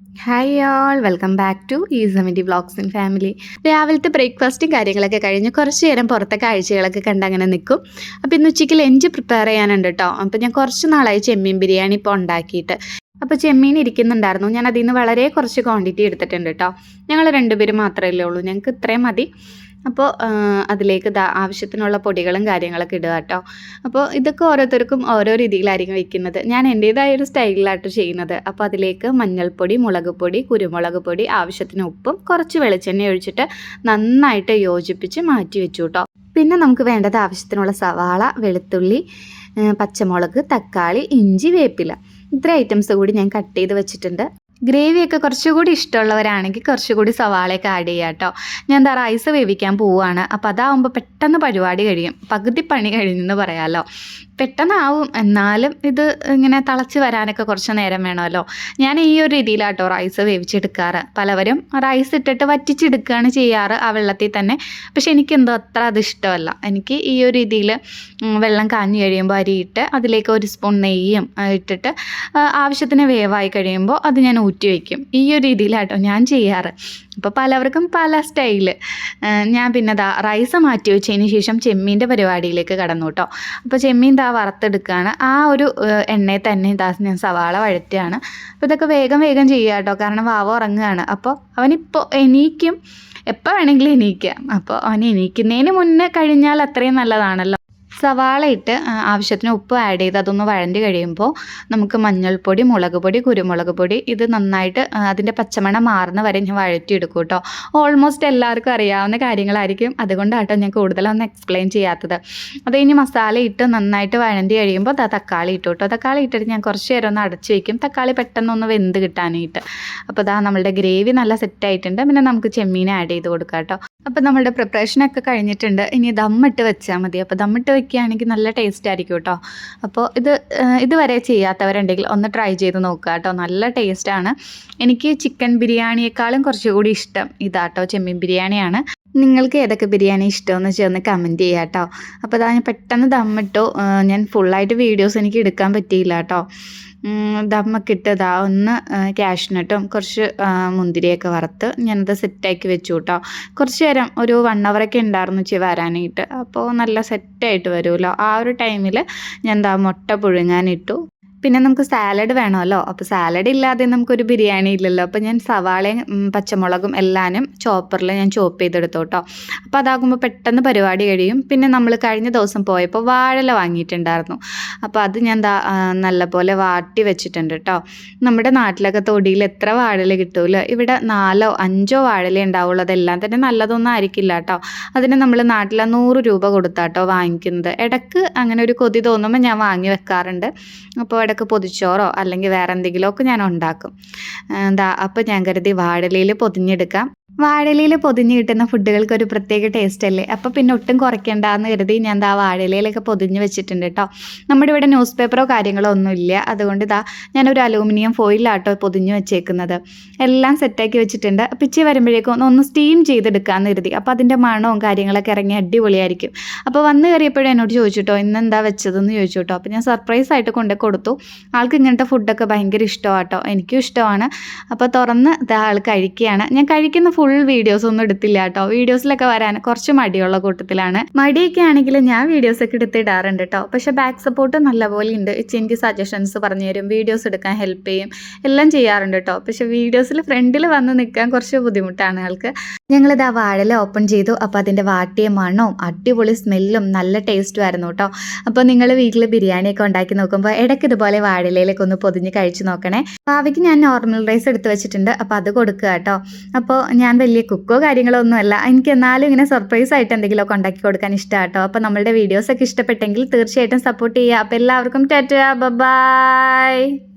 Hi all welcome back to ഈ seventy vlogs in family രാവിലത്തെ ബ്രേക്ക്ഫാസ്റ്റും കാര്യങ്ങളൊക്കെ കഴിഞ്ഞ് കുറച്ച് നേരം പുറത്തെ കാഴ്ചകളൊക്കെ കണ്ട് അങ്ങനെ നിൽക്കും. അപ്പോൾ ഇന്ന് ഉച്ചയ്ക്ക് ലഞ്ച് പ്രിപ്പയർ ചെയ്യാനുണ്ട് കേട്ടോ അപ്പോൾ ഞാൻ കുറച്ച് നാളായി ചെമ്മീൻ ബിരിയാണി ഇപ്പോൾ ഉണ്ടാക്കിയിട്ട്. അപ്പോൾ ചെമ്മീൻ ഇരിക്കുന്നുണ്ടായിരുന്നു. ഞാൻ അതിൽ നിന്ന് വളരെ കുറച്ച് ക്വാണ്ടിറ്റി എടുത്തിട്ടുണ്ട് കേട്ടോ ഞങ്ങൾ രണ്ടുപേരും മാത്രമല്ലേ ഉള്ളൂ. ഞങ്ങൾക്ക് ഇത്രയും മതി. അപ്പോൾ അതിലേക്ക് ദാ ആവശ്യത്തിനുള്ള പൊടികളും കാര്യങ്ങളൊക്കെ ഇടുക കേട്ടോ. അപ്പോൾ ഇതൊക്കെ ഓരോരുത്തർക്കും ഓരോ രീതിയിലായിരിക്കും വെക്കുന്നത്. ഞാൻ എന്റേതായ ഒരു സ്റ്റൈലിലായിട്ട് ചെയ്യുന്നത്. അപ്പോൾ അതിലേക്ക് മഞ്ഞൾപ്പൊടി മുളക് പൊടി കുരുമുളക് പൊടി ആവശ്യത്തിന് ഉപ്പും കുറച്ച് വെളിച്ചെണ്ണ ഒഴിച്ചിട്ട് നന്നായിട്ട് യോജിപ്പിച്ച് മാറ്റി വെച്ചു കേട്ടോ. പിന്നെ നമുക്ക് വേണ്ടത് ആവശ്യത്തിനുള്ള സവാള വെളുത്തുള്ളി പച്ചമുളക് തക്കാളി ഇഞ്ചി വേപ്പില. ഇത്ര ഐറ്റംസ് കൂടി ഞാൻ കട്ട് ചെയ്ത് വെച്ചിട്ടുണ്ട്. ഗ്രേവിയൊക്കെ കുറച്ചുകൂടി ഇഷ്ടമുള്ളവരാണെങ്കിൽ കുറച്ചുകൂടി സവാളയൊക്കെ ആഡ് ചെയ്യാം കേട്ടോ. ഞാൻ എന്താ റൈസ് വേവിക്കാൻ പോവുകയാണ്. അപ്പോൾ അതാവുമ്പോൾ പെട്ടെന്ന് പരിപാടി കഴിയും. പകുതി പണി കഴിഞ്ഞെന്ന് പറയാമല്ലോ പെട്ടെന്നാവും. എന്നാലും ഇത് ഇങ്ങനെ തിളച്ച് വരാനൊക്കെ കുറച്ച് നേരം വേണമല്ലോ. ഞാൻ ഈ ഒരു രീതിയിലാട്ടോ റൈസ് വേവിച്ചെടുക്കാറ്. പലവരും റൈസ് ഇട്ടിട്ട് വറ്റിച്ചെടുക്കുകയാണ് ചെയ്യാറ് ആ വെള്ളത്തിൽ തന്നെ. പക്ഷെ എനിക്കെന്തോ അത്ര അത് ഇഷ്ടമല്ല. എനിക്ക് ഈ ഒരു രീതിയിൽ വെള്ളം കാഞ്ഞു കഴിയുമ്പോൾ അരിയിട്ട് അതിലേക്ക് ഒരു സ്പൂൺ നെയ്യും ഇട്ടിട്ട് ആവശ്യത്തിന് വേവായി കഴിയുമ്പോൾ അത് ഞാൻ ഊറ്റി വയ്ക്കും ഈ ഒരു രീതിയിലാട്ടോ ഞാൻ ചെയ്യാറ്. അപ്പോൾ പലവർക്കും പല സ്റ്റൈൽ. ഞാൻ പിന്നെ ദാ റൈസ് മാറ്റി വെച്ചതിന് ശേഷം ചെമ്മീന്റെ പരിപാടിയിലേക്ക് കടന്നു കേട്ടോ. അപ്പോൾ ചെമ്മീൻ ദാ വറുത്തെടുക്കുകയാണ് ആ ഒരു എണ്ണയിൽ തന്നെ ദാ ഞാൻ സവാള വഴറ്റുകയാണ്. അപ്പോൾ ഇതൊക്കെ വേഗം വേഗം ചെയ്യുക കേട്ടോ. കാരണം വാവ ഉറങ്ങുകയാണ്. അപ്പോൾ അവനിപ്പോൾ എണീക്കും. എപ്പോൾ വേണമെങ്കിലും എണീക്കാം. അപ്പോൾ അവൻ എണീക്കുന്നതിന് മുന്നേ കഴിഞ്ഞാൽ അത്രയും നല്ലതാണല്ലോ. സവാള ഇട്ട് ആവശ്യത്തിന് ഉപ്പ് ആഡ് ചെയ്ത് അതൊന്ന് വഴണ്ടി കഴിയുമ്പോൾ നമുക്ക് മഞ്ഞൾപ്പൊടി മുളക് പൊടി കുരുമുളക് പൊടി ഇത് നന്നായിട്ട് അതിന്റെ പച്ചമണം മാറുന്ന വരെ ഞാൻ വഴറ്റിയെടുക്കും കേട്ടോ ഓൾമോസ്റ്റ് എല്ലാവർക്കും അറിയാവുന്ന കാര്യങ്ങളായിരിക്കും. അതുകൊണ്ടാട്ടോ ഞാൻ കൂടുതലൊന്നും എക്സ്പ്ലെയിൻ ചെയ്യാത്തത്. അത് കഴിഞ്ഞ് മസാല ഇട്ട് നന്നായിട്ട് വഴണ്ടി കഴിയുമ്പോൾ തക്കാളി ഇട്ടു കേട്ടോ തക്കാളി ഇട്ടിട്ട് ഞാൻ കുറച്ച് നേരം ഒന്ന് അടച്ച് വയ്ക്കും തക്കാളി പെട്ടെന്നൊന്ന് വെന്ത് കിട്ടാനായിട്ട്. അപ്പോൾ ഇതാ നമ്മളുടെ ഗ്രേവി നല്ല സെറ്റായിട്ടുണ്ട് പിന്നെ നമുക്ക് ചെമ്മീൻ ആഡ് ചെയ്ത് കൊടുക്കാം കേട്ടോ അപ്പോൾ നമ്മളുടെ പ്രിപ്പറേഷനൊക്കെ കഴിഞ്ഞിട്ടുണ്ട്. ഇനി ദമ്മിട്ട് വെച്ചാൽ മതി. അപ്പോൾ ദമ്മിട്ട് വെക്കുകയാണെങ്കിൽ നല്ല ടേസ്റ്റ് ആയിരിക്കും കേട്ടോ. അപ്പോൾ ഇത് ഇതുവരെ ചെയ്യാത്തവരുണ്ടെങ്കിൽ ഒന്ന് ട്രൈ ചെയ്ത് നോക്കുക കേട്ടോ. നല്ല ടേസ്റ്റാണ് എനിക്ക് ചിക്കൻ ബിരിയാണിയേക്കാളും കുറച്ചുകൂടി ഇഷ്ടം ഇതാട്ടോ ചെമ്മീൻ ബിരിയാണിയാണ്. നിങ്ങൾക്ക് ഏതൊക്കെ ബിരിയാണി ഇഷ്ടമെന്ന് ചേർന്ന് കമന്റ് ചെയ്യാം കേട്ടോ. അപ്പോൾ അതാ ഞാൻ പെട്ടെന്ന് ദമ്മിട്ടു ഞാൻ ഫുള്ളായിട്ട് വീഡിയോസ് എനിക്ക് എടുക്കാൻ പറ്റിയില്ല കേട്ടോ. ദമ്മൊക്കെ ഒന്ന് ക്യാഷ്നട്ടും കുറച്ച് മുന്തിരിയൊക്കെ വറുത്ത് ഞാനത് സെറ്റാക്കി വെച്ചു കേട്ടോ. കുറച്ച് നേരം ഒരു വൺ അവറൊക്കെ ഉണ്ടായിരുന്നു ചെ വരാനായിട്ട്. അപ്പോൾ നല്ല സെറ്റായിട്ട് വരുമല്ലോ. ആ ഒരു ടൈമിൽ ഞാൻ എന്താ മുട്ട പുഴുങ്ങാനിട്ടു പിന്നെ നമുക്ക് സാലഡ് വേണമല്ലോ. അപ്പോൾ സാലഡ് ഇല്ലാതെ നമുക്കൊരു ബിരിയാണി ഇല്ലല്ലോ. അപ്പോൾ ഞാൻ സവാളയും പച്ചമുളകും എല്ലാനും ചോപ്പറിൽ ഞാൻ ചോപ്പ് ചെയ്തെടുത്തോട്ടോ അപ്പോൾ അതാകുമ്പോൾ പെട്ടെന്ന് പരിപാടി കഴിയും. പിന്നെ നമ്മൾ കഴിഞ്ഞ ദിവസം പോയപ്പോൾ വാഴല വാങ്ങിയിട്ടുണ്ടായിരുന്നു. അപ്പോൾ അത് ഞാൻ നല്ലപോലെ വാട്ടി വെച്ചിട്ടുണ്ട് കേട്ടോ നമ്മുടെ നാട്ടിലൊക്കെ തൊടിയിൽ എത്ര വാഴല കിട്ടുമല്ലോ ഇവിടെ നാലോ അഞ്ചോ വാഴല ഉണ്ടാവുള്ളൂ. അതെല്ലാം തന്നെ നല്ലതൊന്നും ആയിരിക്കില്ല കേട്ടോ അതിന് നമ്മൾ നാട്ടിൽ നൂറ് രൂപ കൊടുത്താട്ടോ വാങ്ങിക്കുന്നത്. ഇടയ്ക്ക് അങ്ങനെ ഒരു കൊതി തോന്നുമ്പോൾ ഞാൻ വാങ്ങി വെക്കാറുണ്ട്. അപ്പോൾ ഇടയ്ക്ക് പൊതിച്ചോറോ അല്ലെങ്കിൽ വേറെ എന്തെങ്കിലുമൊക്കെ ഞാൻ ഉണ്ടാക്കും. എന്താ അപ്പോൾ ഞാൻ കരുതി വാഴലയിൽ പൊതിഞ്ഞെടുക്കാം. വാഴയിലയിൽ പൊതിഞ്ഞ് കിട്ടുന്ന ഫുഡുകൾക്ക് ഒരു പ്രത്യേക ടേസ്റ്റ് അല്ലേ? അപ്പോൾ പിന്നെ ഒട്ടും കുറയ്ക്കണ്ടെന്ന് കരുതി ഞാൻ ദാ വാഴലയിലൊക്കെ പൊതിഞ്ഞ് വെച്ചിട്ടുണ്ട് കേട്ടോ നമ്മുടെ ഇവിടെ ന്യൂസ് പേപ്പറോ കാര്യങ്ങളോ ഒന്നുമില്ല അതുകൊണ്ട് ഇതാ ഞാനൊരു അലൂമിനിയം ഫോയിലാട്ടോ പൊതിഞ്ഞ് വെച്ചേക്കുന്നത്. എല്ലാം സെറ്റാക്കി വെച്ചിട്ടുണ്ട്. പിച്ചി വരുമ്പോഴേക്കും ഒന്ന് സ്റ്റീം ചെയ്തെടുക്കാമെന്ന് കരുതി. അപ്പോൾ അതിന്റെ മണവും കാര്യങ്ങളൊക്കെ ഇറങ്ങി അടിപൊളിയായിരിക്കും. അപ്പോൾ വന്ന് കയറിയപ്പോഴും എന്നോട് ചോദിച്ചു ചോദിച്ചിട്ടോ ഇന്നെന്താ വെച്ചതെന്ന്? ചോദിച്ചു കേട്ടോ അപ്പോൾ ഞാൻ സർപ്രൈസ് ആയിട്ട് കൊണ്ടു കൊടുത്തു. ആൾക്ക് ഇങ്ങനത്തെ ഫുഡൊക്കെ ഭയങ്കര ഇഷ്ടമാണ് കേട്ടോ എനിക്കും ഇഷ്ടമാണ്. അപ്പോൾ തുറന്ന് ആൾ കഴിക്കുകയാണ്. ഞാൻ കഴിക്കുന്ന ഫുൾ വീഡിയോസ് ഒന്നും എടുത്തില്ല കേട്ടോ. വീഡിയോസിലൊക്കെ വരാൻ കുറച്ച് മടിയുള്ള കൂട്ടത്തിലാണ്. മടിയൊക്കെ ആണെങ്കിൽ ഞാൻ വീഡിയോസൊക്കെ എടുത്തിടാറുണ്ട് കേട്ടോ. പക്ഷേ ബാക്ക് സപ്പോർട്ട് നല്ലപോലെ ഉണ്ട്. എനിക്ക് സജഷൻസ് പറഞ്ഞു തരും. വീഡിയോസ് എടുക്കാൻ ഹെൽപ്പ് ചെയ്യും. എല്ലാം ചെയ്യാറുണ്ട് കേട്ടോ. പക്ഷേ വീഡിയോസിൽ ഫ്രണ്ടിൽ വന്ന് നിൽക്കാൻ കുറച്ച് ബുദ്ധിമുട്ടാണ് ആൾക്ക്. ഞങ്ങളിത് ആ വാഴല ഓപ്പൺ ചെയ്തു. അപ്പോൾ അതിന്റെ വാട്ടിയ മണവും അടിപൊളി സ്മെല്ലും നല്ല ടേസ്റ്റും ആയിരുന്നു കേട്ടോ. അപ്പോൾ നിങ്ങൾ വീട്ടിൽ ബിരിയാണിയൊക്കെ ഉണ്ടാക്കി നോക്കുമ്പോൾ ഇടയ്ക്ക് ഇതുപോലെ വാഴലയിലേക്ക് ഒന്ന് പൊതിഞ്ഞ് കഴിച്ചു നോക്കണേ. ഭാവിക്ക് ഞാൻ നോർമൽ റൈസ് എടുത്ത് വെച്ചിട്ടുണ്ട്. അപ്പോൾ അത് കൊടുക്കുക കേട്ടോ. അപ്പോൾ ഞാൻ വലിയ കുക്കോ കാര്യങ്ങളോ ഒന്നുമല്ല എനിക്ക് എന്നാലും ഇങ്ങനെ സർപ്രൈസ് ആയിട്ട് എന്തെങ്കിലുമൊക്കെ ഉണ്ടാക്കി കൊടുക്കാൻ ഇഷ്ടമാണ് കേട്ടോ. അപ്പോൾ നമ്മളുടെ വീഡിയോസൊക്കെ ഇഷ്ടപ്പെട്ടെങ്കിൽ തീർച്ചയായിട്ടും സപ്പോർട്ട് ചെയ്യുക. അപ്പോൾ എല്ലാവർക്കും ടാറ്റ ബൈ.